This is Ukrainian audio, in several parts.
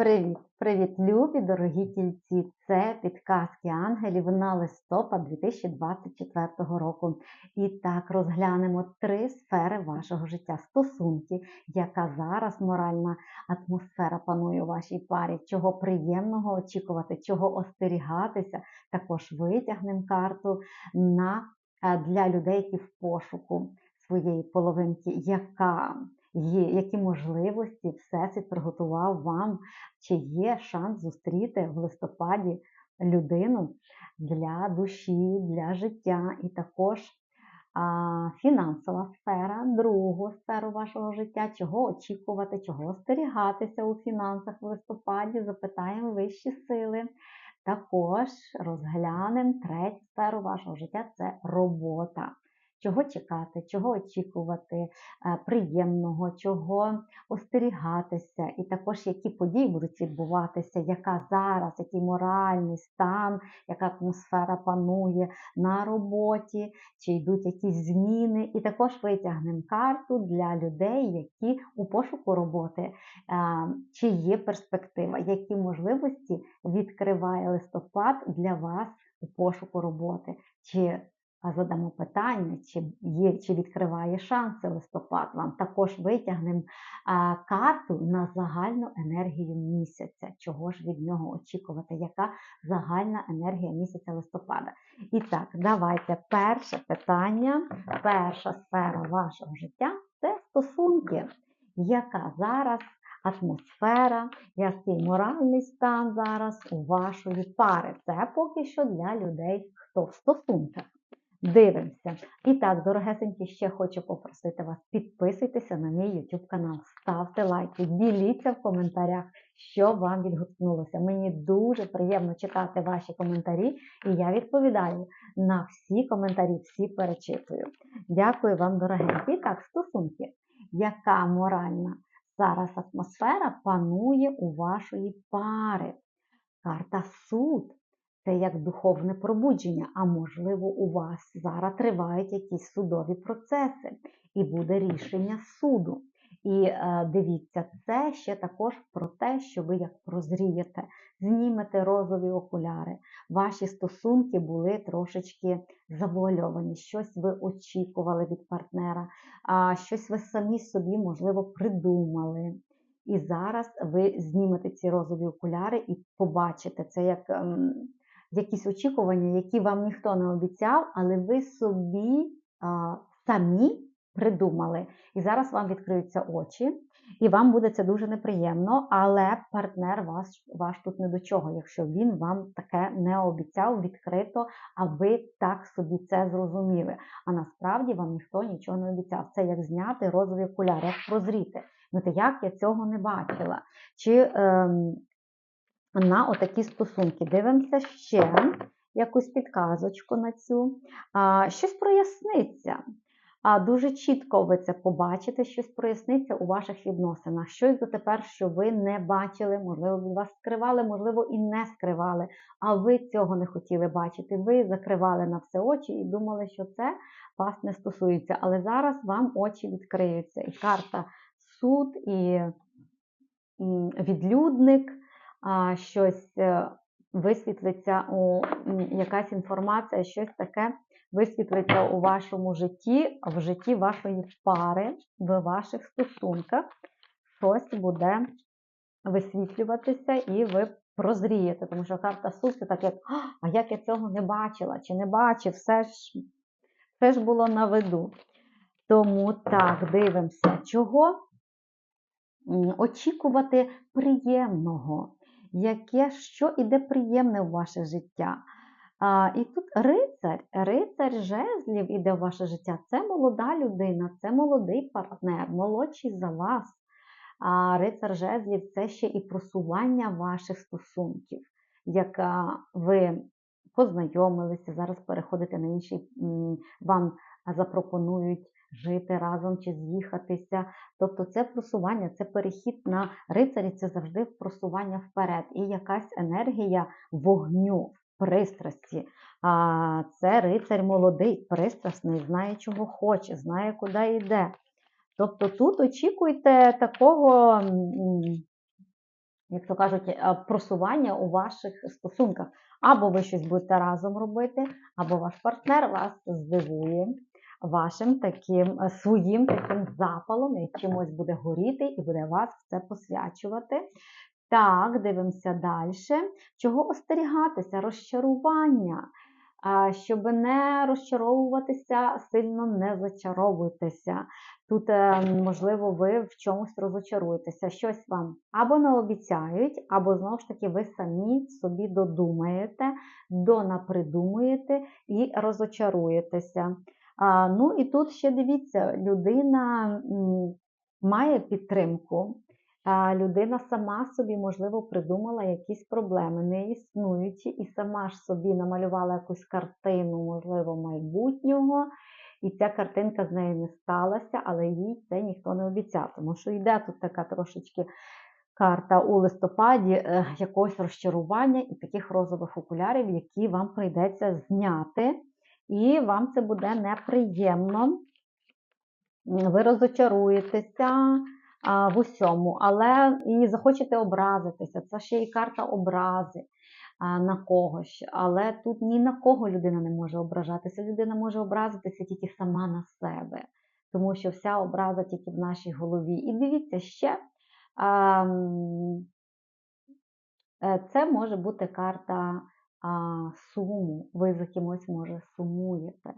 Привіт, привіт, любі, дорогі тільці! Це підказки ангелів на листопад 2024 року. І так розглянемо три сфери вашого життя: стосунки, яка зараз моральна атмосфера панує у вашій парі, чого приємного очікувати, чого остерігатися. Також витягнемо карту на, е, для людей, які в пошуку своєї половинки, яка є, які можливості Всесвіт приготував вам, чи є шанс зустріти в листопаді людину для душі, для життя, і також а, фінансова сфера, другу сферу вашого життя, чого очікувати, чого остерігатися у фінансах в листопаді, запитаємо вищі сили. Також розглянемо третю сферу вашого життя це робота чого чекати, чого очікувати, е, приємного, чого остерігатися, і також які події будуть відбуватися, яка зараз, який моральний стан, яка атмосфера панує на роботі, чи йдуть якісь зміни. І також витягнемо карту для людей, які у пошуку роботи, е, чи є перспектива, які можливості відкриває листопад для вас у пошуку роботи. чи задамо питання, чи є, чи відкриває шанси листопад вам. Також витягнемо а, карту на загальну енергію місяця. Чого ж від нього очікувати? Яка загальна енергія місяця листопада? І так, давайте перше питання, перша сфера вашого життя це стосунки, яка зараз. Атмосфера, який моральний стан зараз у вашої пари. Це поки що для людей, хто в стосунках. Дивимося. І так, дорогесенькі, ще хочу попросити вас, підписуйтеся на мій YouTube канал, ставте лайки, діліться в коментарях, що вам відгукнулося. Мені дуже приємно читати ваші коментарі, і я відповідаю на всі коментарі, всі перечитую. Дякую вам, дорогенькі. І так, стосунки, яка моральна зараз атмосфера панує у вашої пари? Карта суд. Це як духовне пробудження, а можливо, у вас зараз тривають якісь судові процеси, і буде рішення суду. І е, дивіться, це ще також про те, що ви як прозрієте, знімете розові окуляри. Ваші стосунки були трошечки завуальовані, щось ви очікували від партнера, а щось ви самі собі, можливо, придумали. І зараз ви знімете ці розові окуляри і побачите це як. Ем, якісь очікування, які вам ніхто не обіцяв, але ви собі а, самі придумали. І зараз вам відкриються очі, і вам буде це дуже неприємно, але партнер ваш, ваш тут не до чого, якщо він вам таке не обіцяв відкрито, а ви так собі це зрозуміли. А насправді вам ніхто нічого не обіцяв. Це як зняти розові окуляри, як прозріти. Ну, то як я цього не бачила? Чи ем, на отакі стосунки. Дивимося ще якусь підказочку на цю. А, Щось проясниться. А Дуже чітко ви це побачите, щось проясниться у ваших відносинах. Щось дотепер, що ви не бачили, можливо, вас скривали, можливо, і не скривали, а ви цього не хотіли бачити. Ви закривали на все очі і думали, що це вас не стосується. Але зараз вам очі відкриються. І карта суд, і відлюдник щось е, висвітлиться, у якась інформація, щось таке висвітлиться у вашому житті, в житті вашої пари, в ваших стосунках. Щось буде висвітлюватися, і ви прозрієте, тому що карта суд це так, як а як я цього не бачила, чи не бачив, все ж, все ж було на виду. Тому так, дивимося, чого очікувати приємного яке що іде приємне в ваше життя. А, І тут рицар, рицар жезлів іде в ваше життя. Це молода людина, це молодий партнер, молодший за вас. А рицар жезлів це ще і просування ваших стосунків, як ви познайомилися, зараз переходите на інший, вам запропонують жити разом чи з'їхатися. Тобто це просування, це перехід на рицарі, це завжди просування вперед. І якась енергія вогню, пристрасті. А Це рицар молодий, пристрасний, знає, чого хоче, знає, куди йде. Тобто тут очікуйте такого як то кажуть, е, просування у ваших стосунках. Або ви щось будете разом робити, або ваш партнер вас здивує вашим таким е, своїм таким запалом, і чимось буде горіти, і буде вас в це посвячувати. Так, дивимося далі. Чого остерігатися? Розчарування. Щоб не розчаровуватися, сильно не зачаровуйтеся. Тут, е, можливо, ви в чомусь розочаруєтеся, щось вам або не обіцяють, або знову ж таки ви самі собі додумаєте, донапридумуєте і розочаруєтеся. А, Ну і тут ще дивіться, людина має підтримку. А людина сама собі, можливо, придумала якісь проблеми, не існуючі, і сама ж собі намалювала якусь картину, можливо, майбутнього. І ця картинка з нею не сталася, але їй це ніхто не обіцяв. Тому що йде тут така трошечки карта у листопаді е, якогось розчарування і таких розових окулярів, які вам прийдеться зняти. І вам це буде неприємно. Ви розочаруєтеся в усьому, але і захочете образитися. Це ще і карта образи на когось. Але тут ні на кого людина не може ображатися. Людина може образитися тільки сама на себе, тому що вся образа тільки в нашій голові. І дивіться ще. Е, це може бути карта а, суму. Ви за кимось, може, сумуєте.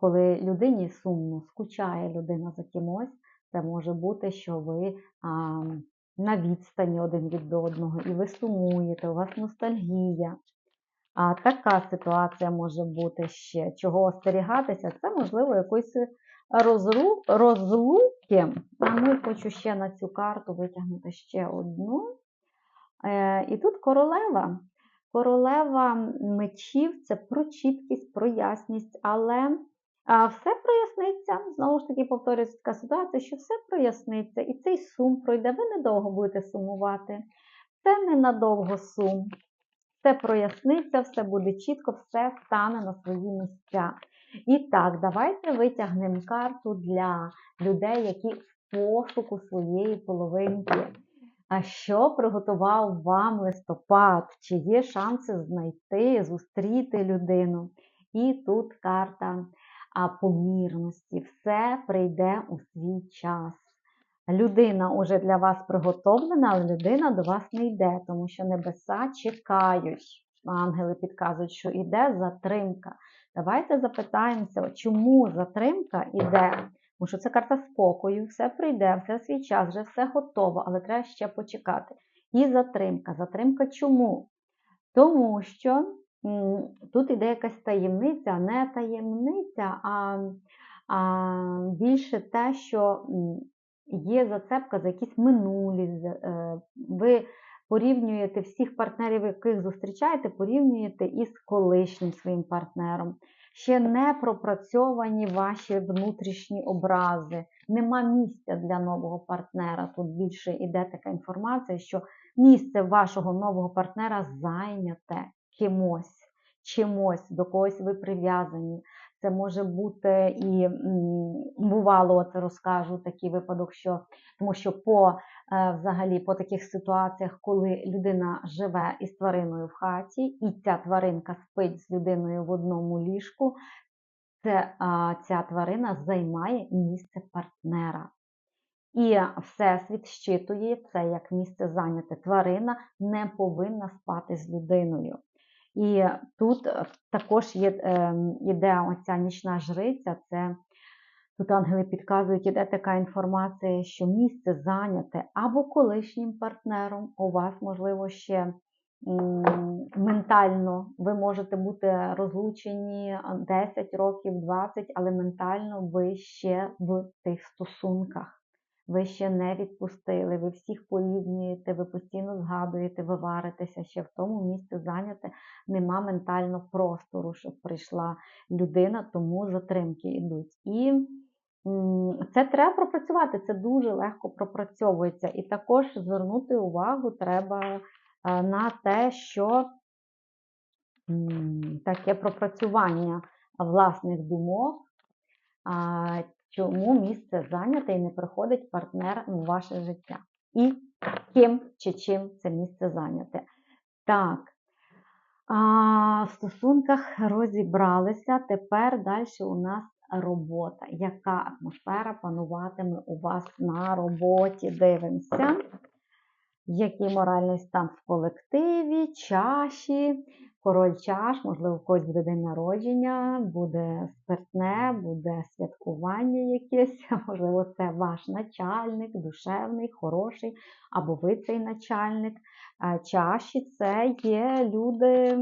Коли людині сумно, скучає людина за кимось, це може бути, що ви а, на відстані один від одного, і ви сумуєте, у вас ностальгія. А така ситуація може бути ще. Чого остерігатися? Це, можливо, якоїсь розру... розлуки. А ну хочу ще на цю карту витягнути ще одну. Е, І тут королева. Королева мечів це про чіткість, про ясність, але все проясниться. Знову ж таки, повторюється така ситуація, що все проясниться, і цей сум пройде. Ви недовго будете сумувати. Це ненадовго сум. Все проясниться, все буде чітко, все стане на свої місця. І так, давайте витягнемо карту для людей, які в пошуку своєї половинки. А що приготував вам листопад? Чи є шанси знайти, зустріти людину? І тут карта помірності. Все прийде у свій час. Людина уже для вас приготовлена, але людина до вас не йде, тому що небеса чекають. Ангели підказують, що йде затримка. Давайте запитаємося, чому затримка йде. Тому що це карта спокою, все прийде, все свій час, вже все готово, але треба ще почекати. І затримка. Затримка чому? Тому що тут іде якась таємниця, не таємниця, а, а більше те, що є зацепка за якісь минулі. Е, ви порівнюєте всіх партнерів, яких зустрічаєте, порівнюєте із колишнім своїм партнером ще не пропрацьовані ваші внутрішні образи. Нема місця для нового партнера. Тут більше йде така інформація, що місце вашого нового партнера зайняте кимось, чимось, до когось ви прив'язані. Це може бути і бувало, це розкажу такий випадок, що тому що по е, взагалі по таких ситуаціях, коли людина живе із твариною в хаті, і ця тваринка спить з людиною в одному ліжку, це, ця тварина займає місце партнера. І Всесвіт щитує це як місце зайняте. Тварина не повинна спати з людиною. І тут е, також є, іде ем, оця нічна жриця, це тут ангели підказують, іде така інформація, що місце зайняте або колишнім партнером, у вас, можливо, ще ментально ви можете бути розлучені 10 років, 20, але ментально ви ще в тих стосунках ви ще не відпустили, ви всіх порівнюєте, ви постійно згадуєте, ви варитеся ще в тому місці зайняте, нема ментально простору, щоб прийшла людина, тому затримки йдуть. І це треба пропрацювати, це дуже легко пропрацьовується. І також звернути увагу треба е, на те, що таке пропрацювання власних думок чому місце зайняте і не приходить партнер в ваше життя. і ким чи чим це місце зайняте. Так. А, в стосунках розібралися. Тепер далі у нас робота. Яка атмосфера пануватиме у вас на роботі? Дивимося. Який моральний стан в колективі, чаші, король чаш, можливо, у когось буде день народження, буде спиртне, буде святкування якесь, можливо, це ваш начальник, душевний, хороший, або ви цей начальник. Чаші це є люди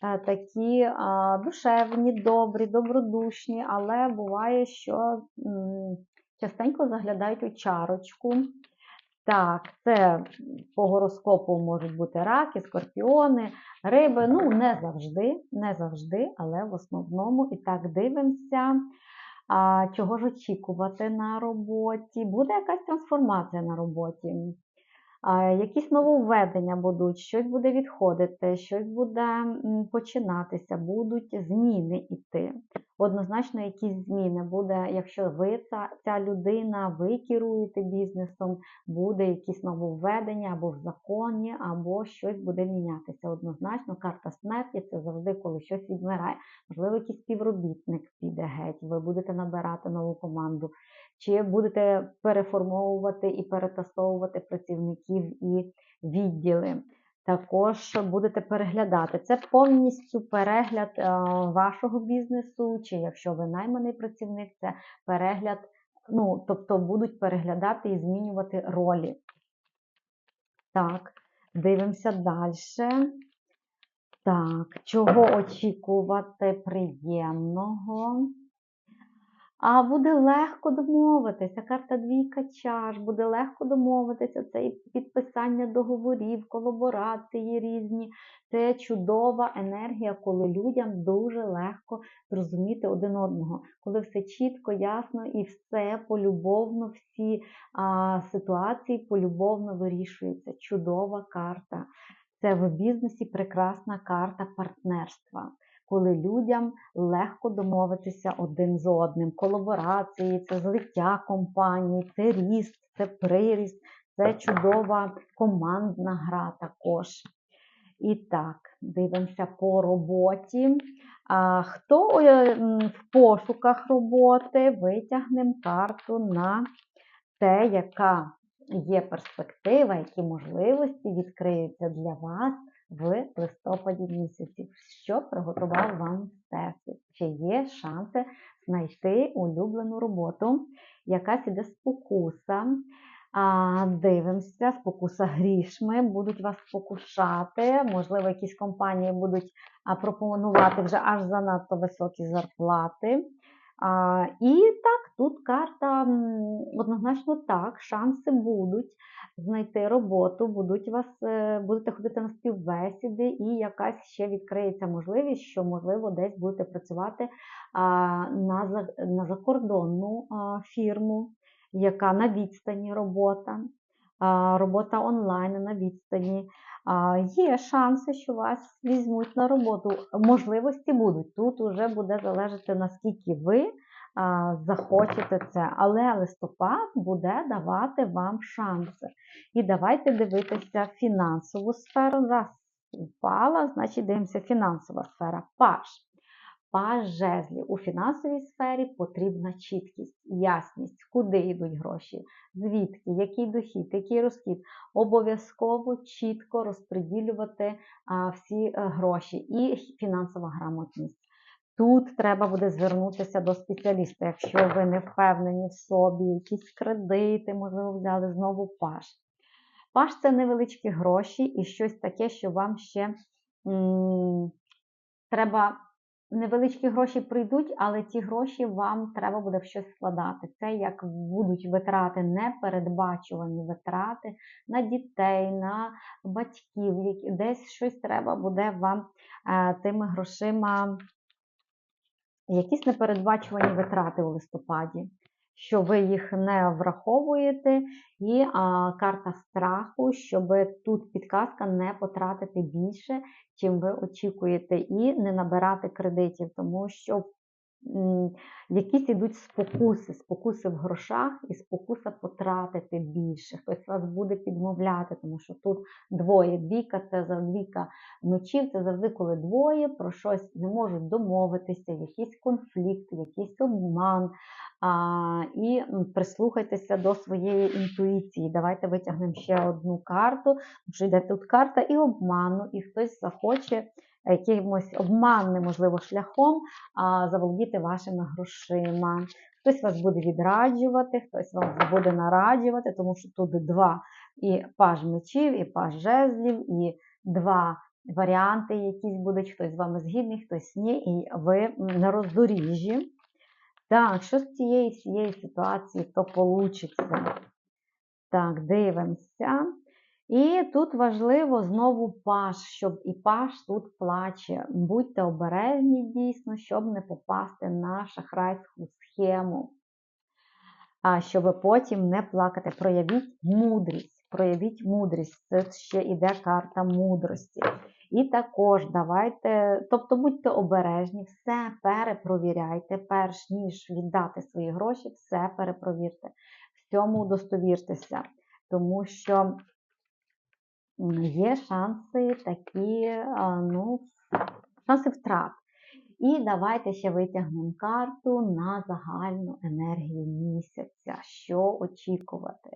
такі душевні, добрі, добродушні, але буває, що частенько заглядають у чарочку. Так, це по гороскопу можуть бути раки, скорпіони, риби. Ну, не завжди, не завжди, але в основному і так дивимося. А, чого ж очікувати на роботі? Буде якась трансформація на роботі. Якісь нововведення будуть, щось буде відходити, щось буде починатися, будуть зміни йти. Однозначно, якісь зміни буде, якщо ви ця, ця людина, ви керуєте бізнесом, буде якісь нововведення або в законі, або щось буде мінятися. Однозначно, карта смерті це завжди, коли щось відмирає. Можливо, якийсь співробітник піде геть, ви будете набирати нову команду, чи будете переформовувати і перетасовувати працівників і відділи. Також будете переглядати. Це повністю перегляд е, вашого бізнесу, чи якщо ви найманий працівник, це перегляд, ну, тобто будуть переглядати і змінювати ролі. Так, дивимося далі. Так, чого очікувати приємного? А буде легко домовитися. Карта двійка чаш, буде легко домовитися. Це і підписання договорів, колаборації різні. Це чудова енергія, коли людям дуже легко зрозуміти один одного, коли все чітко, ясно і все полюбовно, всі а, ситуації полюбовно вирішуються. Чудова карта. Це в бізнесі прекрасна карта партнерства коли людям легко домовитися один з одним. Колаборації, це злиття компанії, це ріст, це приріст, це чудова командна гра також. І так, дивимося по роботі. Хто е, в пошуках роботи витягнемо карту на те, яка є перспектива, які можливості відкриються для вас в листопаді місяці, що приготував вам Всесвіт. Чи є шанси знайти улюблену роботу, якась іде спокуса. А, Дивимося, спокуса грішми, будуть вас спокушати, можливо, якісь компанії будуть пропонувати вже аж занадто високі зарплати. А, І так, тут карта однозначно так, шанси будуть знайти роботу, будуть вас, е, будете ходити на співбесіди, і якась ще відкриється можливість, що, можливо, десь будете працювати а, на на закордонну а, фірму, яка на відстані робота, робота онлайн на відстані. Є шанси, що вас візьмуть на роботу. Можливості будуть. Тут вже буде залежати, наскільки ви захочете це. Але листопад буде давати вам шанси. І давайте дивитися фінансову сферу. Раз впала, значить дивимося фінансова сфера. Паш. Паж жезлів. У фінансовій сфері потрібна чіткість, ясність, куди йдуть гроші, звідки, який дохід, який розхід. Обов'язково чітко розподілювати всі е, гроші і фінансова грамотність. Тут треба буде звернутися до спеціаліста, якщо ви не впевнені в собі, якісь кредити, можливо, взяли знову паш. Паш це невеличкі гроші і щось таке, що вам ще м треба невеличкі гроші прийдуть, але ці гроші вам треба буде в щось вкладати. Це як будуть витрати, непередбачувані витрати на дітей, на батьків, десь щось треба буде вам е, тими грошима, якісь непередбачувані витрати у листопаді. Що ви їх не враховуєте, і а, карта страху, щоб тут підказка не потратити більше, чим ви очікуєте, і не набирати кредитів, тому що м, якісь ідуть спокуси, спокуси в грошах і спокуса потратити більше. Хтось вас буде підмовляти, тому що тут двоє. Двійка це за двійка мечів, це завжди коли двоє про щось не можуть домовитися, якийсь конфлікт, якийсь обман. А, і прислухайтеся до своєї інтуїції. Давайте витягнемо ще одну карту. Тому йде тут карта і обману, і хтось захоче якимось обманним, можливо, шляхом заволодіти вашими грошима. Хтось вас буде відраджувати, хтось вас буде нараджувати, тому що тут два і паж мечів, і паж жезлів, і два варіанти якісь будуть, хтось з вами згідний, хтось ні, і ви на роздоріжжі. Так, що з цієї всієї ситуації то получиться? Так, дивимося. І тут важливо знову паш, щоб і паш тут плаче. Будьте обережні дійсно, щоб не попасти на шахрайську схему. Щоб потім не плакати. Проявіть мудрість. Проявіть мудрість. Це ще іде карта мудрості. І також давайте, тобто будьте обережні, все перепровіряйте, перш ніж віддати свої гроші, все перепровірте. В цьому удостовіртеся, тому що є шанси такі, ну, шанси втрат. І давайте ще витягнемо карту на загальну енергію місяця. Що очікувати?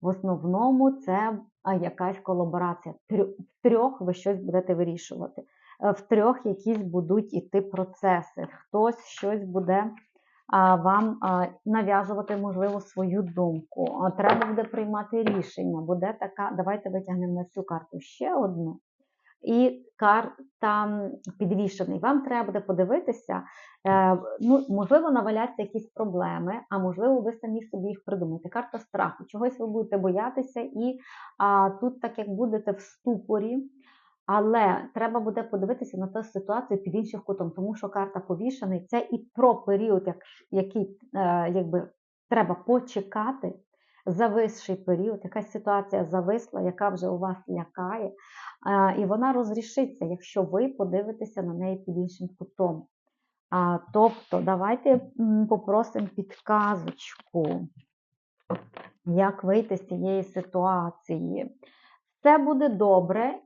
В основному це якась колаборація. В трьох ви щось будете вирішувати. Е, В трьох якісь будуть іти процеси. Хтось щось буде вам нав'язувати, можливо, свою думку. Треба буде приймати рішення. Буде така. Давайте витягнемо на цю карту ще одну. І карта підвішений. Вам треба буде подивитися, е, ну, можливо, наваляться якісь проблеми, а можливо, ви самі собі їх придумаєте. Карта страху. Чогось ви будете боятися, і а, тут, так як будете в ступорі, але треба буде подивитися на ту ситуацію під іншим кутом, тому що карта повішений це і про період, як, який е, якби, треба почекати. Зависший період, якась ситуація зависла, яка вже у вас лякає, а, і вона розрішиться, якщо ви подивитеся на неї під іншим кутом. Тобто, давайте попросимо підказочку, як вийти з цієї ситуації. Все буде добре.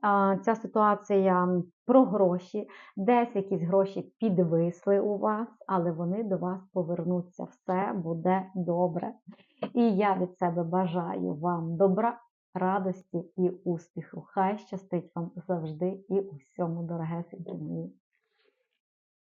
Ця ситуація про гроші, десь якісь гроші підвисли у вас, але вони до вас повернуться. Все буде добре. І я від себе бажаю вам добра, радості і успіху. Хай щастить вам завжди і усьому, дорогесенькі мої.